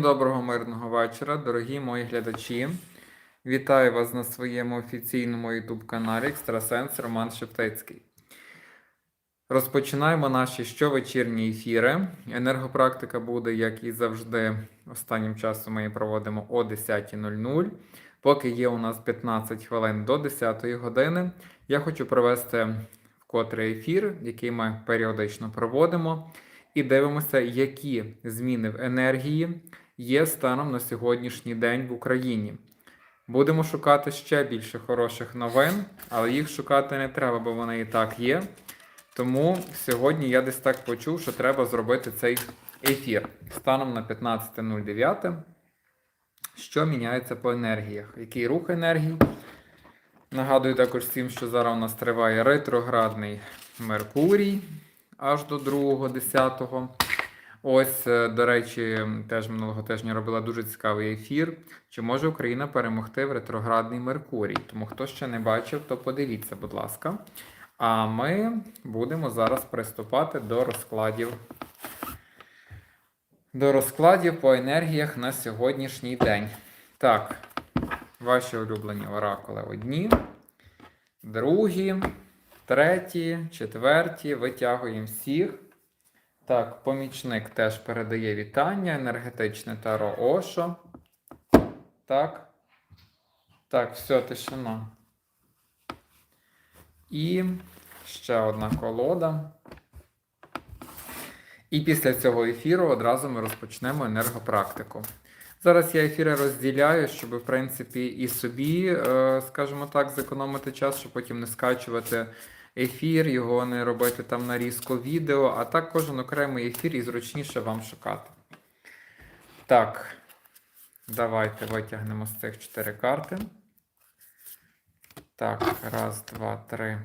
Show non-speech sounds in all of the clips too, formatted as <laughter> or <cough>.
Доброго мирного вечора, дорогі мої глядачі. Вітаю вас на своєму офіційному YouTube каналі Екстрасенс Роман Шептицький. Розпочинаємо наші щовечірні ефіри. Енергопрактика буде, як і завжди, останнім часом ми її проводимо о 10.00. Поки є у нас 15 хвилин до 10 години, я хочу провести вкотре ефір, який ми періодично проводимо, і дивимося, які зміни в енергії є станом на сьогоднішній день в Україні. Будемо шукати ще більше хороших новин, але їх шукати не треба, бо вони і так є. Тому сьогодні я десь так почув, що треба зробити цей ефір станом на 15.09. Що міняється по енергіях? Який рух енергії? Нагадую також всім, що зараз у нас триває ретроградний Меркурій аж до 2.10. Ось, е, до речі, теж минулого тижня робила дуже цікавий ефір. Чи може Україна перемогти в ретроградний Меркурій? Тому хто ще не бачив, то подивіться, будь ласка. А ми будемо зараз приступати до розкладів. До розкладів по енергіях на сьогоднішній день. Так, ваші улюблені оракули одні, другі, треті, четверті. Витягуємо всіх. Так, помічник теж передає вітання. Енергетичне таро Ошо. Так. Так, все, тишина. І ще одна колода. І після цього ефіру одразу ми розпочнемо енергопрактику. Зараз я ефіри розділяю, щоб, в принципі, і собі, е, скажімо так, зекономити час, щоб потім не скачувати ефір, його не робити там нарізку відео, а так кожен окремий ефір і зручніше вам шукати. Так, давайте витягнемо з цих чотири карти. Так, раз, два, три,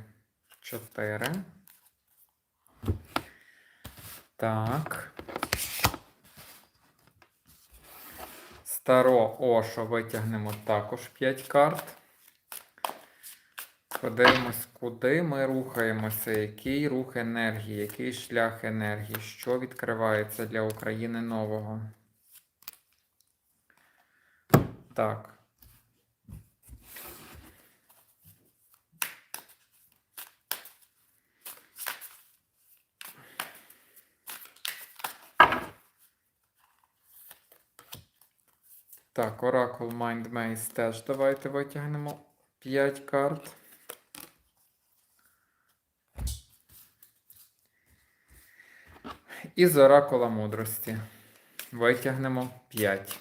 чотири. Так. Старо Ошо витягнемо також 5 карт. Подивимось, куди ми рухаємося, який рух енергії, який шлях енергії, що відкривається для України нового. Так. Так, Oracle Mind теж давайте витягнемо 5 карт. І з оракула мудрості. Витягнемо 5.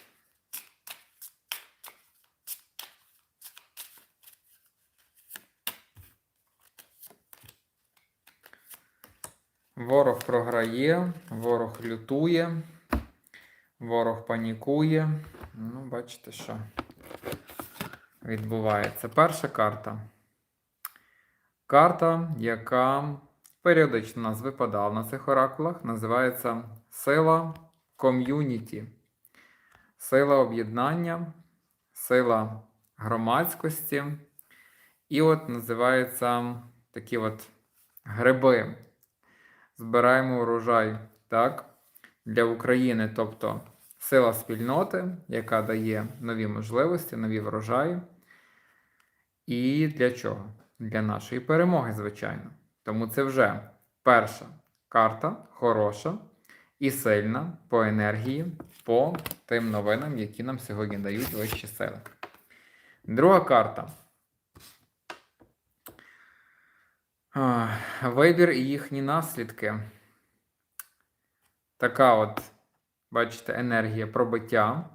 Ворог програє, ворог лютує, ворог панікує. Ну, бачите, що відбувається. Перша карта. Карта, яка періодично нас випадала на цих оракулах, називається сила ком'юніті, сила об'єднання, сила громадськості. І от називається такі от гриби. Збираємо урожай так, для України, тобто сила спільноти, яка дає нові можливості, нові врожаї. І для чого? Для нашої перемоги, звичайно. Тому це вже перша карта хороша і сильна по енергії, по тим новинам, які нам сьогодні дають вищі сили. Друга карта. Вибір і їхні наслідки. Така от, бачите, енергія пробиття.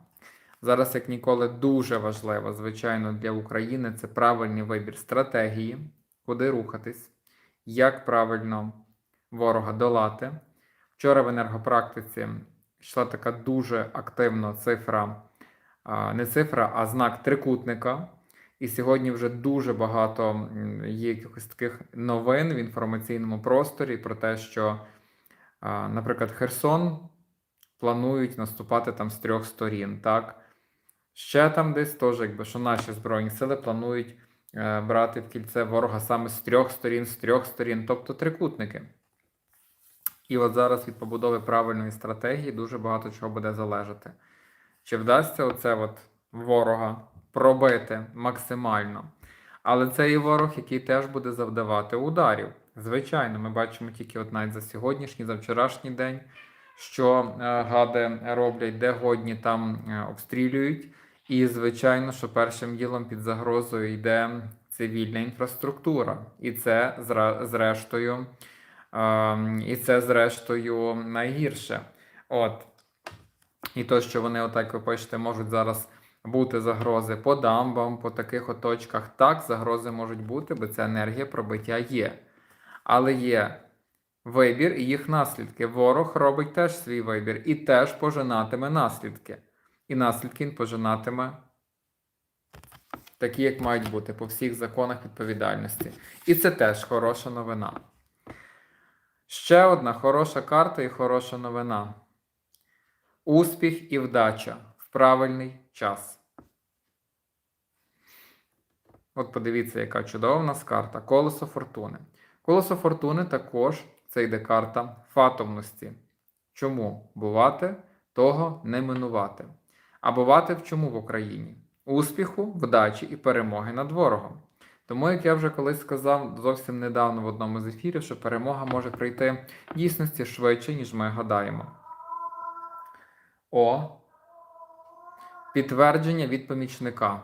Зараз, як ніколи, дуже важливо, звичайно, для України це правильний вибір стратегії, куди рухатись як правильно ворога долати. Вчора в енергопрактиці йшла така дуже активна цифра, не цифра, а знак трикутника. І сьогодні вже дуже багато є якихось таких новин в інформаційному просторі про те, що, наприклад, Херсон планують наступати там з трьох сторін. так? Ще там десь теж, якби що наші Збройні сили планують брати в кільце ворога саме з трьох сторін, з трьох сторін, тобто трикутники. І от зараз від побудови правильної стратегії дуже багато чого буде залежати. Чи вдасться оце от ворога пробити максимально? Але це і ворог, який теж буде завдавати ударів. Звичайно, ми бачимо тільки от навіть за сьогоднішній, за вчорашній день, що е, гади роблять, де годні там е, обстрілюють. І, звичайно, що першим ділом під загрозою йде цивільна інфраструктура. І це зрештою, е, і це зрештою найгірше. От. І то, що вони, отак ви пишете, можуть зараз бути загрози по дамбам, по таких от точках. Так, загрози можуть бути, бо ця енергія пробиття є. Але є вибір і їх наслідки. Ворог робить теж свій вибір і теж пожинатиме наслідки. І наслідки він пожинатиме такі, як мають бути, по всіх законах відповідальності. І це теж хороша новина. Ще одна хороша карта і хороша новина. Успіх і вдача в правильний час. От подивіться, яка чудова в нас карта. Колесо фортуни. Колесо фортуни також це йде карта фатомності. Чому бувати, того не минувати. А бувати в чому в Україні? Успіху, вдачі і перемоги над ворогом. Тому, як я вже колись сказав зовсім недавно в одному з ефірів, що перемога може прийти в дійсності швидше, ніж ми гадаємо. О. Підтвердження від помічника.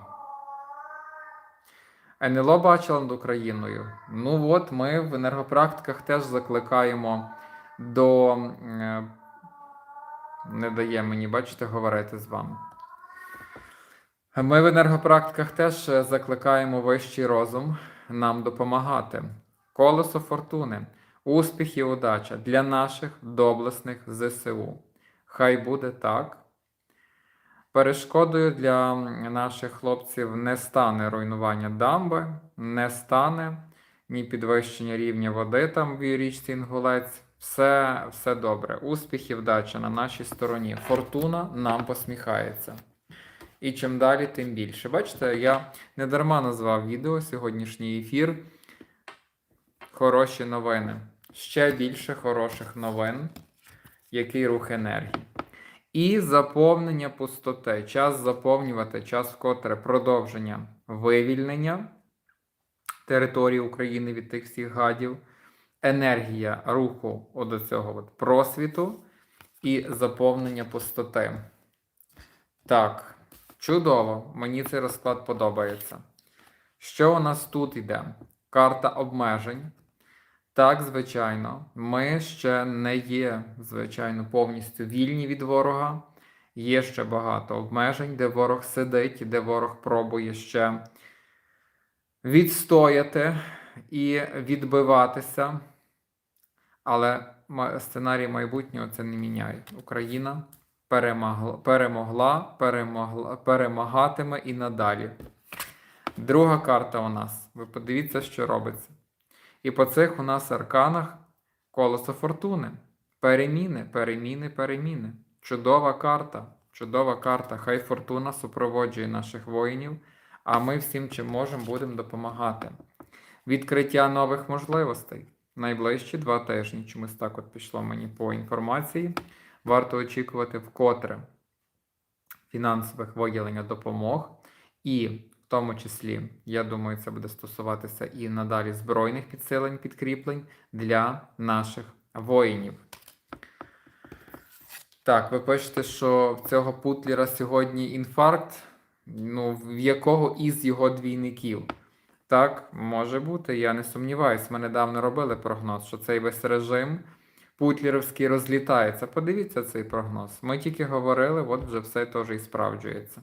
НЛО бачила над Україною. Ну от ми в енергопрактиках теж закликаємо до. е, Не дає мені, бачите, говорити з вами. Ми в енергопрактиках теж е, закликаємо вищий розум нам допомагати. Колесо фортуни, успіх і удача для наших доблесних ЗСУ. Хай буде так. Перешкодою для наших хлопців не стане руйнування дамби, не стане ні підвищення рівня води там в річці Інгулець. Все, все добре. Успіх і вдача на нашій стороні. Фортуна нам посміхається. І чим далі, тим більше. Бачите, я не дарма назвав відео сьогоднішній ефір. Хороші новини. Ще більше хороших новин. Який рух енергії. І заповнення пустоти. Час заповнювати, час вкотре продовження вивільнення території України від тих всіх гадів, енергія руху до цього от просвіту і заповнення пустоти. Так, чудово. Мені цей розклад подобається. Що у нас тут йде? Карта обмежень. Так, звичайно, ми ще не є, звичайно, повністю вільні від ворога. Є ще багато обмежень, де ворог сидить, де ворог пробує ще відстояти і відбиватися. Але сценарій майбутнього це не міняє. Україна перемогла, перемогла, перемогла, перемагатиме і надалі. Друга карта у нас. Ви подивіться, що робиться. І по цих у нас арканах колесо фортуни. Переміни, переміни, переміни. Чудова карта. Чудова карта. Хай фортуна супроводжує наших воїнів, а ми всім, чим можемо, будемо допомагати. Відкриття нових можливостей. Найближчі два тижні. Чомусь так от пішло мені по інформації. Варто очікувати вкотре фінансових виділення допомог і в тому числі, я думаю, це буде стосуватися і надалі збройних підсилень, підкріплень для наших воїнів. Так, ви пишете, що в цього Путлера сьогодні інфаркт. Ну, в якого із його двійників? Так, може бути, я не сумніваюсь. Ми недавно робили прогноз, що цей весь режим путлерівський розлітається. Подивіться цей прогноз. Ми тільки говорили, от вже все теж і справджується.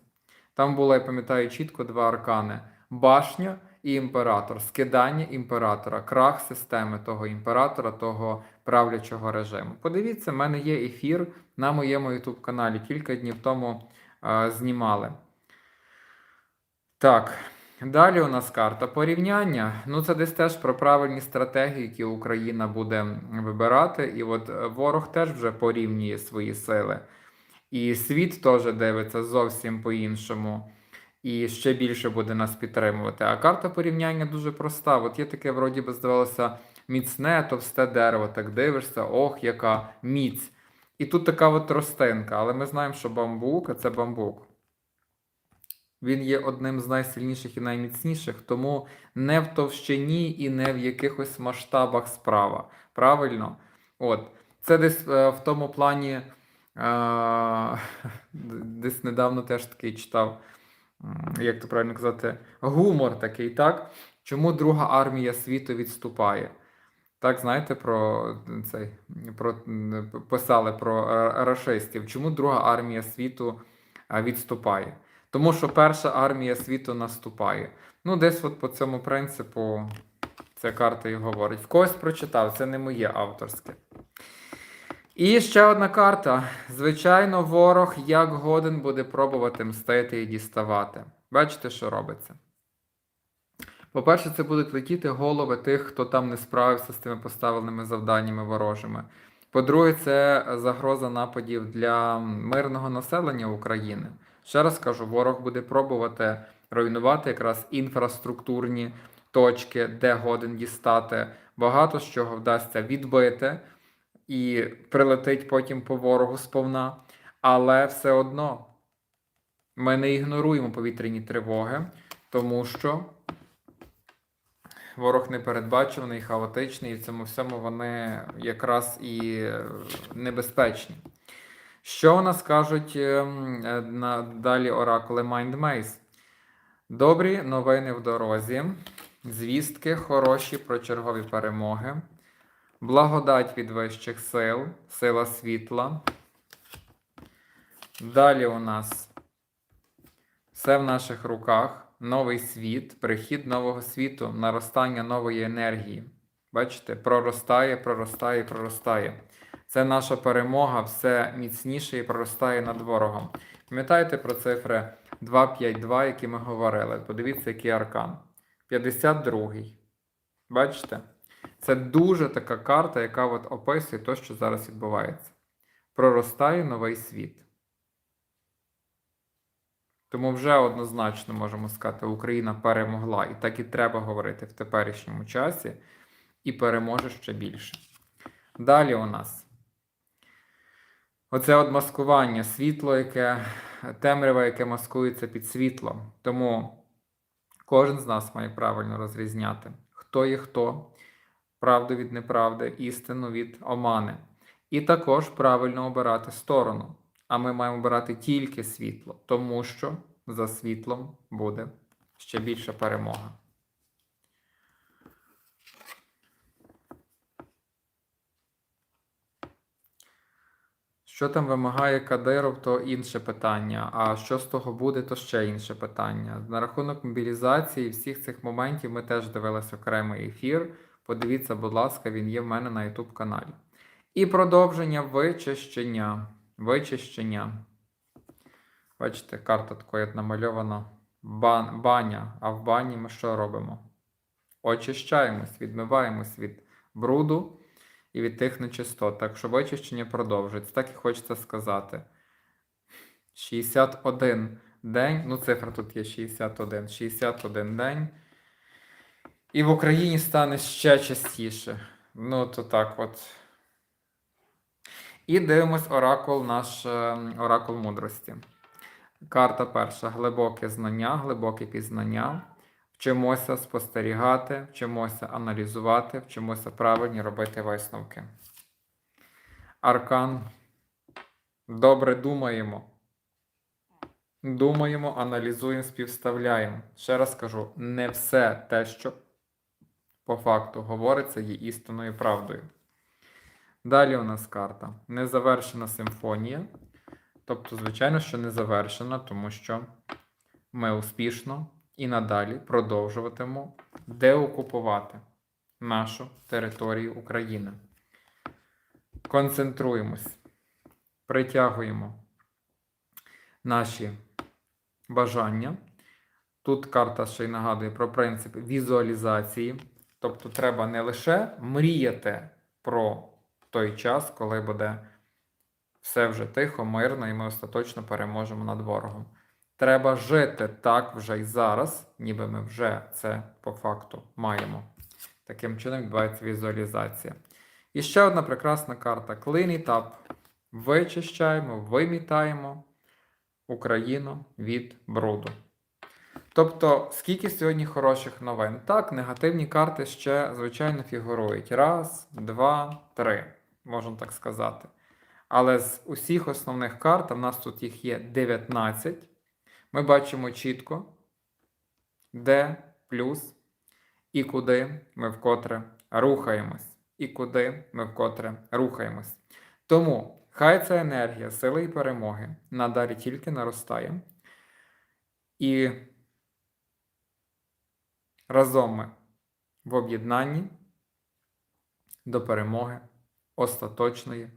Там було, я пам'ятаю, чітко два аркани: башня і імператор, скидання імператора, крах системи того імператора, того правлячого режиму. Подивіться, в мене є ефір на моєму YouTube каналі. Кілька днів тому е, знімали. Так. Далі у нас карта порівняння. Ну, це десь теж про правильні стратегії, які Україна буде вибирати. І от е, ворог теж вже порівнює свої сили. І світ теж дивиться зовсім по-іншому. І ще більше буде нас підтримувати. А карта порівняння дуже проста. От є таке, вроді би, здавалося, міцне, товсте дерево. Так дивишся, ох, яка міць. І тут така от тростинка, але ми знаємо, що бамбук, це бамбук. Він є одним з найсильніших і найміцніших, тому не в товщині і не в якихось масштабах справа. Правильно? От. Це десь е, в тому плані, е, <laughs> десь недавно теж такий читав, як то правильно казати, гумор такий, так? Чому Друга армія світу відступає? Так, знаєте, про цей про писали про е, рашистів. Чому Друга армія світу е, відступає? Тому що перша армія світу наступає. Ну, десь от по цьому принципу ця карта і говорить. В когось прочитав, це не моє авторське. І ще одна карта. Звичайно, ворог як годен буде пробувати мстити і діставати. Бачите, що робиться? По-перше, це будуть летіти голови тих, хто там не справився з тими поставленими завданнями ворожими. По-друге, це загроза нападів для мирного населення України. Ще раз кажу, ворог буде пробувати руйнувати якраз інфраструктурні точки, де годен дістати. Багато з чого вдасться відбити і прилетить потім по ворогу сповна. Але все одно ми не ігноруємо повітряні тривоги, тому що ворог непередбачуваний, хаотичний, і в цьому всьому вони якраз і е, небезпечні. Що у нас кажуть ем, е, далі оракули Mindmaze? Добрі новини в дорозі, звістки хороші про чергові перемоги, благодать від вищих сил, сила світла. Далі у нас все в наших руках, новий світ, прихід нового світу, наростання нової енергії. Бачите, проростає, проростає, проростає. Це наша перемога, все міцніше і проростає над ворогом. Пам'ятаєте про цифри 252, які ми говорили? Подивіться, який аркан. 52-й. Бачите? Це дуже така карта, яка от описує те, що зараз відбувається. Проростає новий світ. Тому вже однозначно можемо сказати, Україна перемогла. І так і треба говорити в теперішньому часі, і переможе ще більше. Далі у нас оце от маскування, світло, яке темряве, яке маскується під світлом. Тому кожен з нас має правильно розрізняти, хто є хто, правду від неправди, істину від омани. І також правильно обирати сторону. А ми маємо обирати тільки світло, тому що за світлом буде ще більша перемога. Що там вимагає Кадиров, то інше питання. А що з того буде, то ще інше питання. На рахунок мобілізації всіх цих моментів ми теж дивилися окремий ефір. Подивіться, будь ласка, він є в мене на YouTube каналі. І продовження вичищення. Вичищення. Бачите, карта така намальована. Бан, баня. А в бані ми що робимо? Очищаємось, відмиваємось від бруду і від тих нечистот. Так що вичищення продовжується. Так і хочеться сказати. 61 день. Ну, цифра тут є 61. 61 день. І в Україні стане ще частіше. Ну, то так от. І дивимось оракул, наш е, оракул мудрості. Карта перша глибоке знання, глибоке пізнання. Вчимося спостерігати, вчимося аналізувати, вчимося правильні робити висновки. Аркан. Добре думаємо. Думаємо, аналізуємо, співставляємо. Ще раз кажу: не все те, що по факту говориться, є істинною правдою. Далі у нас карта. Незавершена симфонія. Тобто, звичайно, що не завершена, тому що ми успішно і надалі продовжуватимемо деокупувати нашу територію України. Концентруємось, притягуємо наші бажання. Тут карта ще й нагадує про принцип візуалізації. Тобто, треба не лише мріяти про той час, коли буде все вже тихо, мирно, і ми остаточно переможемо над ворогом. Треба жити так вже і зараз, ніби ми вже це по факту маємо. Таким чином відбувається візуалізація. І ще одна прекрасна карта Clean It Up. вичищаємо, вимітаємо Україну від бруду. Тобто, скільки сьогодні хороших новин? Так, негативні карти ще, звичайно, фігурують. Раз, два, три, можна так сказати. Але з усіх основних карт, в нас тут їх є 19, ми бачимо чітко, де плюс і куди ми вкотре рухаємось, і куди ми вкотре рухаємось. Тому хай ця енергія сили і перемоги надалі тільки наростає. І разом ми в об'єднанні до перемоги остаточної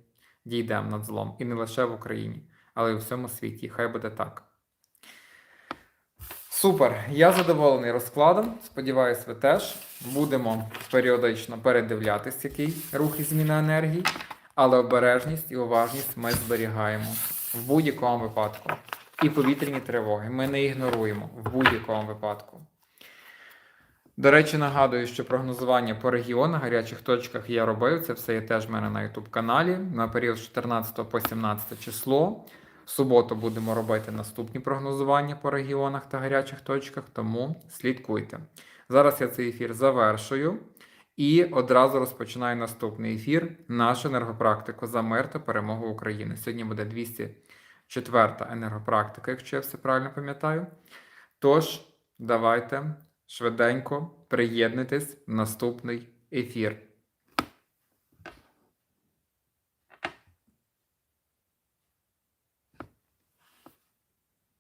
дійдемо над злом. І не лише в Україні, але й у всьому світі. Хай буде так. Супер! Я задоволений розкладом. Сподіваюсь, ви теж. Будемо періодично передивлятись, який рух і зміна енергії, але обережність і уважність ми зберігаємо в будь-якому випадку. І повітряні тривоги ми не ігноруємо в будь-якому випадку. До речі, нагадую, що прогнозування по регіонах, гарячих точках я робив. Це все є теж в мене на YouTube каналі на період з 14 по 17 число. В суботу будемо робити наступні прогнозування по регіонах та гарячих точках, тому слідкуйте. Зараз я цей ефір завершую і одразу розпочинаю наступний ефір. Нашу енергопрактику за мир та перемогу України. Сьогодні буде 204 енергопрактика, якщо я все правильно пам'ятаю. Тож, давайте швиденько приєднуйтесь в наступний ефір.